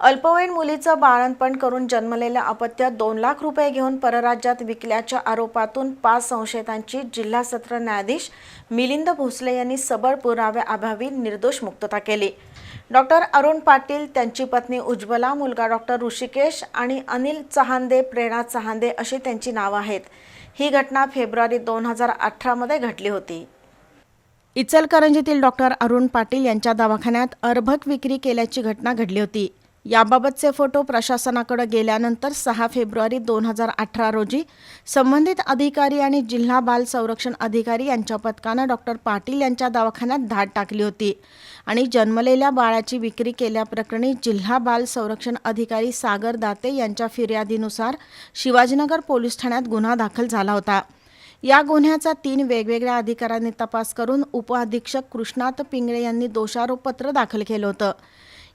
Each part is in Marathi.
अल्पवयीन मुलीचं बाळणपण करून जन्मलेल्या अपत्य दोन लाख रुपये घेऊन परराज्यात विकल्याच्या आरोपातून पाच संशयितांची जिल्हा सत्र न्यायाधीश मिलिंद भोसले यांनी सबळ पुराव्याअभावी निर्दोष मुक्तता केली. डॉक्टर अरुण पाटील त्यांची पत्नी उज्ज्वला मुलगा डॉक्टर ऋषिकेश आणि अनिल चहांदे प्रेरणा चहांदे अशी त्यांची नावं आहेत. ही घटना फेब्रुवारी दोन हजार अठरामध्ये घडली होती. इचलकरंजीतील डॉक्टर अरुण पाटील यांच्या दवाखान्यात अर्भक विक्री केल्याची घटना घडली होती. याबाबतचे फोटो प्रशासनाकडे गेल्यानंतर सहा फेब्रुवारी दोन हजार अठरा रोजी संबंधित अधिकारी आणि जिल्हा बाल संरक्षण अधिकारी यांच्या पथकानं डॉक्टर पाटील यांच्या दवाखान्यात धाड टाकली होती आणि जन्मलेल्या बाळाची विक्री केल्याप्रकरणी जिल्हा बाल संरक्षण अधिकारी सागर दाते यांच्या फिर्यादीनुसार शिवाजीनगर पोलीस ठाण्यात गुन्हा दाखल झाला होता. या गुन्ह्याचा तीन वेगवेगळ्या अधिकाऱ्यांनी तपास करून उपअधीक्षक कृष्णात पिंगळे यांनी दोषारोपपत्र दाखल केलं होतं.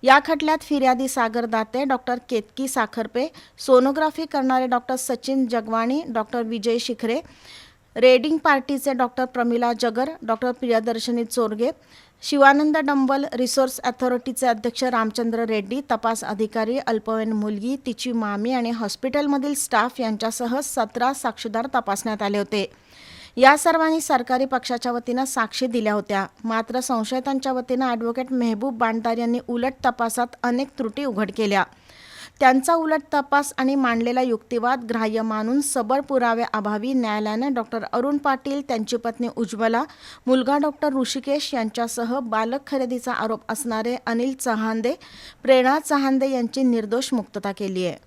या खटल्यात फिर्यादी सागर दाते डॉक्टर केतकी साखरपे सोनोग्राफी करणारे doctor Sachin Jagwani doctor Vijay Shikhare raiding पार्टीचे doctor Pramila Jagar doctor Priyadarshini Chorge Shivanand Dambal resource अथॉरिटीचे अध्यक्ष रामचंद्र रेड्डी तपास अधिकारी अल्पवयीन मुलगी तिची मामी आणि हॉस्पिटलमधील स्टाफ यांच्यासह सतरा साक्षीदार तपासण्यात आले होते. या सर्वांनी सरकारी पक्षाच्या वतीनं साक्षी दिल्या होत्या. मात्र संशयितांच्या वतीनं ॲडव्होकेट मेहबूब बांडार यांनी उलट तपासात अनेक त्रुटी उघड केल्या. त्यांचा उलट तपास आणि मांडलेला युक्तिवाद ग्राह्य मानून सबळ पुराव्याअभावी न्यायालयानं डॉक्टर अरुण पाटील त्यांची पत्नी उज्ज्वला मुलगा डॉक्टर ऋषिकेश यांच्यासह बालक खरेदीचा आरोप असणारे अनिल चहांदे प्रेरणा चहांदे यांची निर्दोष मुक्तता केली आहे